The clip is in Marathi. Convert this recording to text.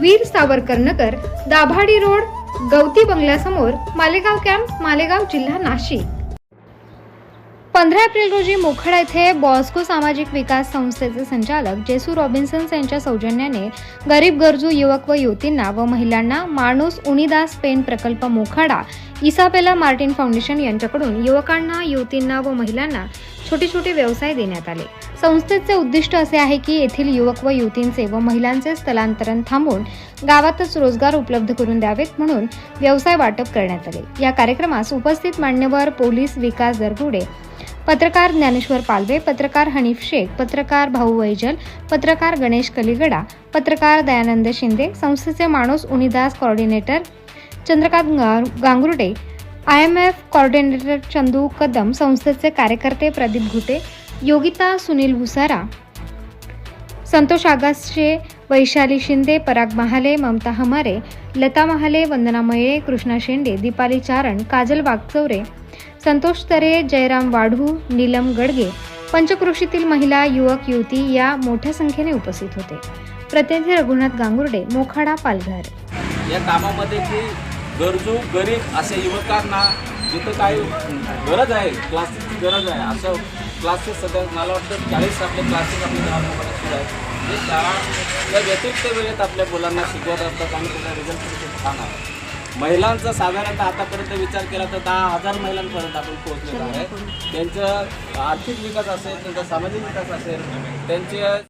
वीर सावरकर नगर दाभाडी रोड गवती बंगल्यासमोर मालेगाव कॅम्प मालेगाव जिल्हा नाशिक. पंधरा एप्रिल रोजी मोखडा येथे बॉस्को सामाजिक विकास संस्थेचे संचालक जेसू रॉबिन्सन्स यांच्या सौजन्याने गरीब गरजू युवक व युवतींना व महिलांना माणूस उनिदास पेन प्रकल्प मोखाडा इसाबेला मार्टिन फाउंडेशन यांच्याकडून युवकांना युवतींना व महिलांना छोटे छोटे व्यवसाय देण्यात आले. संस्थेचे उद्दिष्ट असे आहे की येथील युवक व युवतींचे व महिलांचे स्थलांतरण थांबवून गावातच रोजगार उपलब्ध करून द्यावेत म्हणून व्यवसाय वाटप करण्यात आले. या कार्यक्रमास उपस्थित मान्यवर पोलीस विकास दरगुडे पत्रकार ज्ञानेश्वर पालवे पत्रकार हनीफ शेख पत्रकार भाऊ वैजल पत्रकार गणेश कलिगडा पत्रकार दयानंद शिंदे संस्थेचे माणूस उनिदास कॉर्डिनेटर चंद्रकांत गा- Gangurde I M F coordinator Chandu Kadam संस्थेचे कार्यकर्ते प्रदीप घुटे योगिता सुनील भुसारा संतोष आगासचे वैशाली शिंदे पराग महाले ममता हमारे लता महाले वंदना मये कृष्णा शेंडे दीपाली चारण काजल वागचौरे संतोष तरे जयराम वाढू नीलम गडगे पंचक्रोशीतील महिला युवक युवती या मोठ्या संख्येने उपस्थित होते. प्रतिनिधी रघुनाथ गांगुर्डे मोखाडा पालघर. या कामामध्ये की गरजू गरीब असे युवकांना जिथं काही गरज आहे क्लासेसची गरज आहे असं क्लासेस सध्या मला वाटतं चाळीस आपले क्लासेस आपल्या ग्रामामध्ये सुरू आहेत जे शाळा या व्यतिरिक्त वेळेत आपल्या मुलांना शिकवत असतात आणि त्याचा रिझल्ट छान आहे. महिलांचा साधारणतः आतापर्यंत विचार केला तर दहा हजार महिलांपर्यंत आपण पोहोचलेलो आहे. त्यांचं आर्थिक विकास असेल त्यांचा सामाजिक विकास असेल त्यांचे